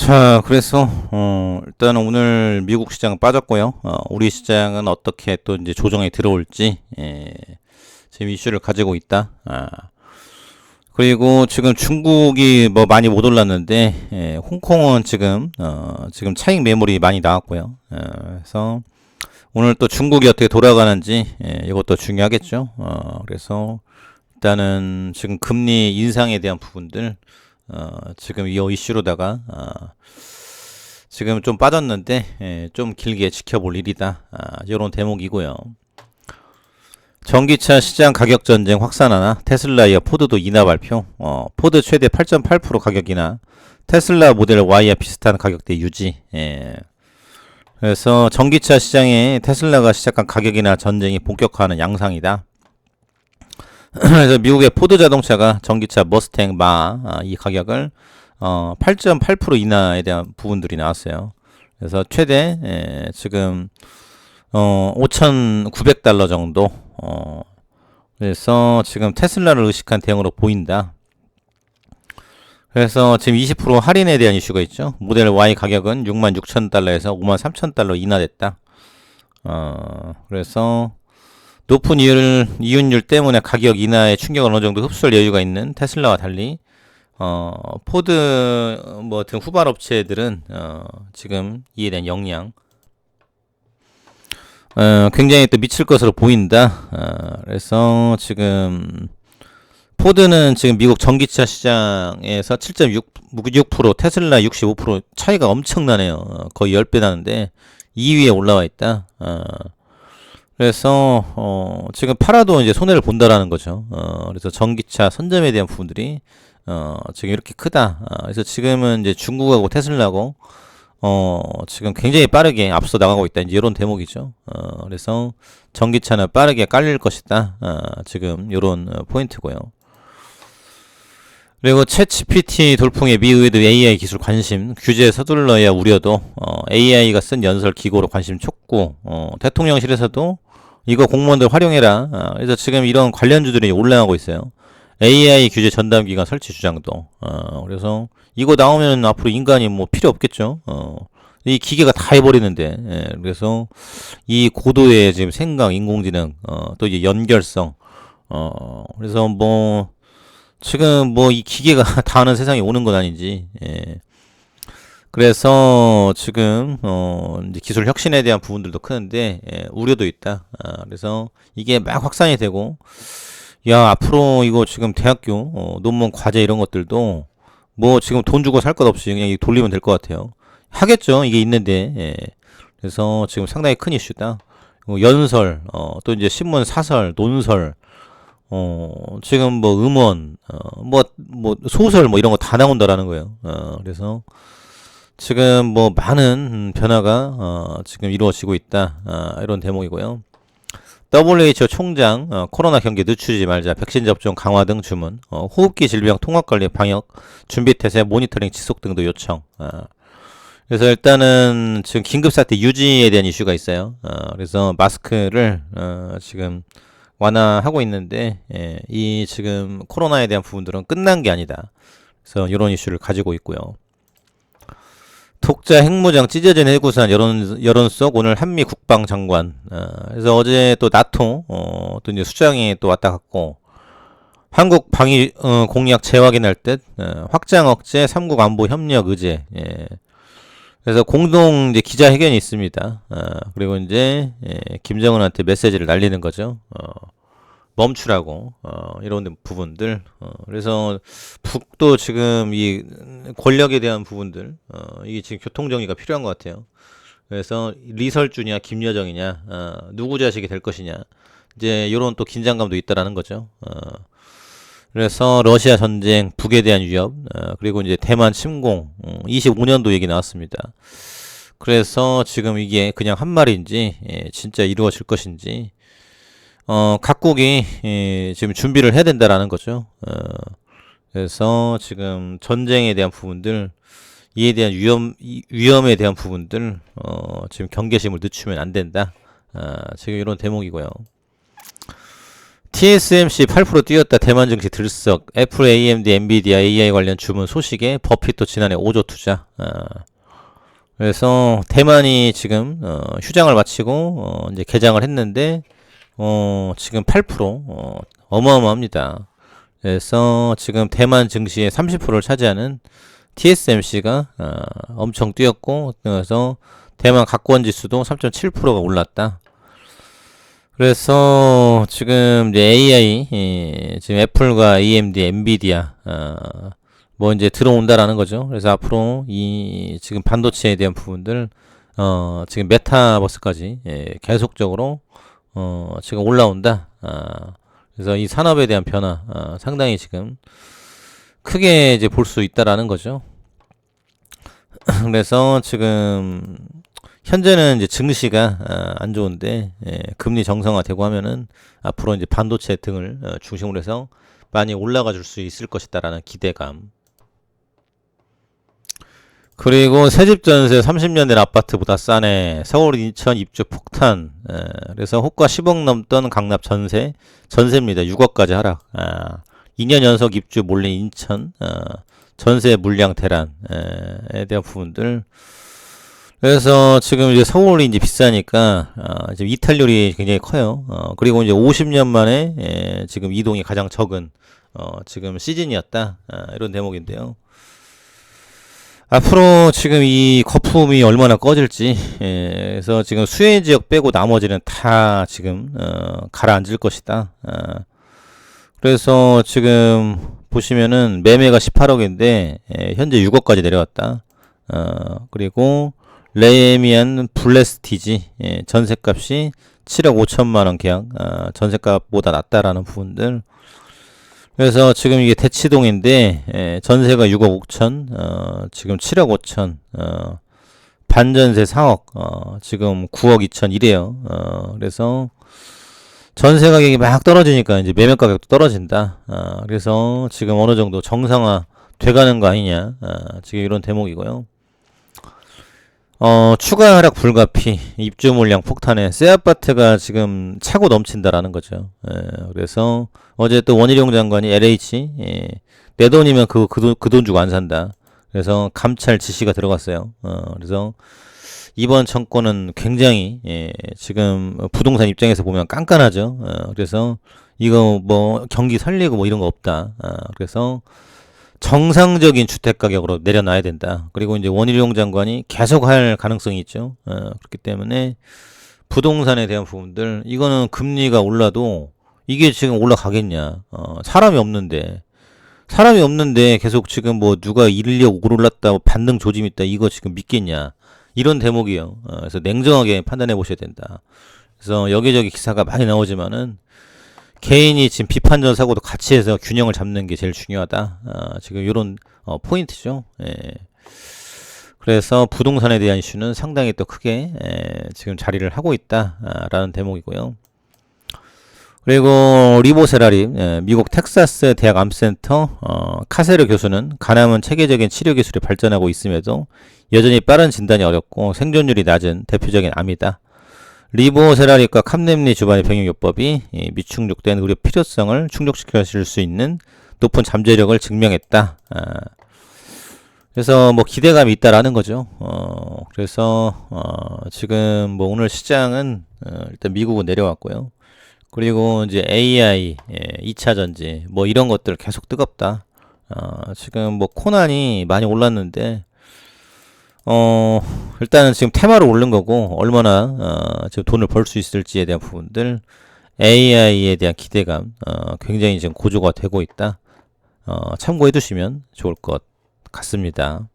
자, 그래서 어, 일단 오늘 미국 시장은 빠졌고요. 어, 우리 시장은 어떻게 또 이제 조정에 들어올지 예, 지금 이슈를 가지고 있다. 아. 그리고 지금 중국이 뭐 많이 못 올랐는데 예, 홍콩은 지금 어, 지금 차익 매물이 많이 나왔고요. 어, 그래서 오늘 또 중국이 어떻게 돌아가는지 예, 이것도 중요하겠죠. 어, 그래서 일단은 지금 금리 인상에 대한 부분들 어, 지금 이 이슈로다가 어, 지금 좀 빠졌는데 예, 좀 길게 지켜볼 일이다. 아, 이런 대목이고요. 전기차 시장 가격 전쟁 확산하나 테슬라와 포드도 인하 발표. 어, 포드 최대 8.8% 가격 인하. 테슬라 모델 Y와 비슷한 가격대 유지. 예. 그래서 전기차 시장에 테슬라가 시작한 가격 인하 전쟁이 본격화하는 양상이다. 그래서 미국의 포드 자동차가 전기차 머스탱 마 이 가격을 어, 8.8% 인하에 대한 부분들이 나왔어요. 그래서 최대 에, 지금 어, 5,900달러 정도 어, 그래서 지금 테슬라를 의식한 대응으로 보인다. 그래서 지금 20% 할인에 대한 이슈가 있죠. 모델 Y 가격은 66,000달러에서 53,000달러 인하됐다. 어, 그래서 높은 이율, 이윤율 때문에 가격 인하에 충격을 어느 정도 흡수할 여유가 있는 테슬라와 달리 어, 포드 뭐 등 후발 업체들은 어, 지금 이에 대한 역량 어, 굉장히 또 미칠 것으로 보인다. 어, 그래서 지금 포드는 지금 미국 전기차 시장에서 7.6% 테슬라 65% 차이가 엄청나네요. 어, 거의 10배 나는데 2위에 올라와 있다. 어, 그래서 어, 지금 팔아도 이제 손해를 본다라는 거죠. 어, 그래서 전기차 선점에 대한 부분들이 어, 지금 이렇게 크다. 어, 그래서 지금은 이제 중국하고 테슬라고 어, 지금 굉장히 빠르게 앞서 나가고 있다. 이제 이런 대목이죠. 어, 그래서 전기차는 빠르게 깔릴 것이다. 어, 지금 이런 어, 포인트고요. 그리고 챗 GPT 돌풍에 미 의회도 AI 기술 관심, 규제에 서둘러야 우려도 어, AI가 쓴 연설 기고로 관심 촉구, 어, 대통령실에서도 이거 공무원들 활용해라. 어, 그래서 지금 이런 관련주들이 올라가고 있어요. AI 규제 전담 기관 설치 주장도. 어, 그래서 이거 나오면 앞으로 인간이 뭐 필요 없겠죠. 어, 이 기계가 다 해버리는데. 예, 그래서 이 고도의 지금 생각, 인공지능, 어, 또 이제 연결성. 어, 그래서 뭐 지금 뭐 이 기계가 다 하는 세상이 오는 건 아닌지. 예. 그래서 지금 어 이제 기술 혁신에 대한 부분들도 크는데 예, 우려도 있다. 아, 그래서 이게 막 확산이 되고 야 앞으로 이거 지금 대학교 어, 논문 과제 이런 것들도 뭐 지금 돈 주고 살 것 없이 그냥 돌리면 될 것 같아요. 하겠죠. 이게 있는데 예. 그래서 지금 상당히 큰 이슈다. 어, 연설 어, 또 이제 신문 사설 논설 어, 지금 뭐 음원, 어, 뭐, 뭐, 소설 뭐 이런 거 다 나온다라는 거예요. 어, 그래서 지금 뭐 많은 변화가, 어, 지금 이루어지고 있다. 어, 이런 대목이고요. WHO 총장, 어, 코로나 경기 늦추지 말자, 백신 접종 강화 등 주문, 어, 호흡기 질병 통합 관리 방역, 준비 태세, 모니터링 지속 등도 요청. 어, 그래서 일단은 지금 긴급 사태 유지에 대한 이슈가 있어요. 어, 그래서 마스크를, 어, 지금 완화하고 있는데 예, 이 지금 코로나에 대한 부분들은 끝난 게 아니다. 그래서 이런 이슈를 가지고 있고요. 독자 핵무장 찢어진 해구산 여론 여론 속 오늘 한미 국방 장관. 어, 그래서 어제 또 나토 어, 또 이제 수장이 또 왔다 갔고 한국 방위 어, 공약 재확인할 듯 어, 확장 억제 삼국 안보 협력 의제. 예. 그래서 공동 이제 기자회견이 있습니다. 어, 그리고 이제 예, 김정은한테 메시지를 날리는 거죠. 어, 멈추라고 어, 이런 부분들. 어, 그래서 북도 지금 이 권력에 대한 부분들 어, 이게 지금 교통 정리가 필요한 것 같아요. 그래서 리설주냐 김여정이냐 어, 누구 자식이 될 것이냐 이제 이런 또 긴장감도 있다라는 거죠. 어, 그래서 러시아 전쟁, 북에 대한 위협, 어, 그리고 이제 대만 침공, 어, 25년도 얘기 나왔습니다. 그래서 지금 이게 그냥 한 말인지, 예, 진짜 이루어질 것인지, 어, 각국이 예, 지금 준비를 해야 된다라는 거죠. 어, 그래서 지금 전쟁에 대한 부분들, 이에 대한 위험, 이- 위험에 대한 부분들, 어, 지금 경계심을 늦추면 안 된다. 아, 지금 이런 대목이고요. TSMC 8% 뛰었다 대만 증시 들썩 애플, AMD, 엔비디아, AI 관련 주문 소식에 버핏도 지난해 5조 투자 어, 그래서 대만이 지금 어, 휴장을 마치고 어, 이제 개장을 했는데 어, 지금 8% 어, 어마어마합니다. 그래서 지금 대만 증시의 30%를 차지하는 TSMC가 어, 엄청 뛰었고 그래서 대만 각권 지수도 3.7%가 올랐다. 그래서 지금 이제 AI 예, 지금 애플과 AMD, 엔비디아 어, 뭐 이제 들어온다라는 거죠. 그래서 앞으로 이 지금 반도체에 대한 부분들 어, 지금 메타버스까지 예, 계속적으로 어, 지금 올라온다. 아, 그래서 이 산업에 대한 변화 아, 상당히 지금 크게 이제 볼 수 있다라는 거죠. 그래서 지금 현재는 이제 증시가 아, 안 좋은데 예, 금리 정상화되고 하면은 앞으로 이제 반도체 등을 어, 중심으로 해서 많이 올라가 줄 수 있을 것이다라는 기대감. 그리고 새집 전세 30년 된 아파트보다 싸네. 서울 인천 입주 폭탄. 에, 그래서 호가 10억 넘던 강납 전세 전세입니다. 6억까지 하락. 아, 2년 연속 입주 몰래 인천 어, 전세 물량 대란에 대한 부분들. 그래서 지금 이제 서울이 이제 비싸니까 어, 지금 이탈률이 굉장히 커요. 어, 그리고 이제 50년 만에 에, 지금 이동이 가장 적은 어, 지금 시즌이었다. 아, 이런 대목인데요. 앞으로 지금 이 거품이 얼마나 꺼질지, 예, 그래서 지금 수해 지역 빼고 나머지는 다 지금, 어, 가라앉을 것이다. 어, 그래서 지금 보시면은 매매가 18억인데, 예, 현재 6억까지 내려왔다. 어, 그리고 레미안 블레스티지, 예, 전세값이 7억 5천만 원 계약, 어, 전세값보다 낮다라는 부분들, 그래서 지금 이게 대치동인데 예, 전세가 6억 5천, 어, 지금 7억 5천, 어, 반전세 4억, 어, 지금 9억 2천 이래요. 어, 그래서 전세 가격이 막 떨어지니까 이제 매매 가격도 떨어진다. 어, 그래서 지금 어느 정도 정상화 돼가는 거 아니냐. 어, 지금 이런 대목이고요. 어, 추가 하락 불가피, 입주 물량 폭탄에 새 아파트가 지금 차고 넘친다라는 거죠. 예, 그래서 어제 또 원희룡 장관이 LH, 예, 내 돈이면 그, 그 돈, 그 돈 주고 안 산다. 그래서 감찰 지시가 들어갔어요. 어, 그래서 이번 정권은 굉장히, 예, 지금 부동산 입장에서 보면 깐깐하죠. 어, 그래서 이거 뭐 경기 살리고 뭐 이런 거 없다. 어, 그래서 정상적인 주택 가격으로 내려놔야 된다. 그리고 이제 원희룡 장관이 계속 할 가능성이 있죠. 어, 그렇기 때문에 부동산에 대한 부분들 이거는 금리가 올라도 이게 지금 올라가겠냐? 어, 사람이 없는데 사람이 없는데 계속 지금 뭐 누가 인력 올랐다, 뭐 반등 조짐 있다 이거 지금 믿겠냐? 이런 대목이요. 어, 그래서 냉정하게 판단해 보셔야 된다. 그래서 여기저기 기사가 많이 나오지만은 개인이 지금 비판전 사고도 같이 해서 균형을 잡는 게 제일 중요하다. 아, 지금 이런 어, 포인트죠. 예. 그래서 부동산에 대한 이슈는 상당히 또 크게 예, 지금 자리를 하고 있다라는 대목이고요. 그리고 리보세라리 예, 미국 텍사스 대학 암센터 어, 카세르 교수는 간암은 체계적인 치료 기술이 발전하고 있음에도 여전히 빠른 진단이 어렵고 생존율이 낮은 대표적인 암이다. 리보세라리과 캄렘리 주반의 병역요법이 미충족된 의료 필요성을 충족시켜 줄수 있는 높은 잠재력을 증명했다. 아, 그래서 뭐 기대감이 있다라는 거죠. 어, 그래서 어, 지금 뭐 오늘 시장은 어, 일단 미국은 내려왔고요. 그리고 이제 AI, 예, 2차 전지 뭐 이런 것들 계속 뜨겁다. 어, 지금 뭐 코난이 많이 올랐는데 어, 일단은 지금 테마로 오른 거고, 얼마나, 어, 지금 돈을 벌 수 있을지에 대한 부분들, AI에 대한 기대감, 어, 굉장히 지금 고조가 되고 있다. 어, 참고해 두시면 좋을 것 같습니다.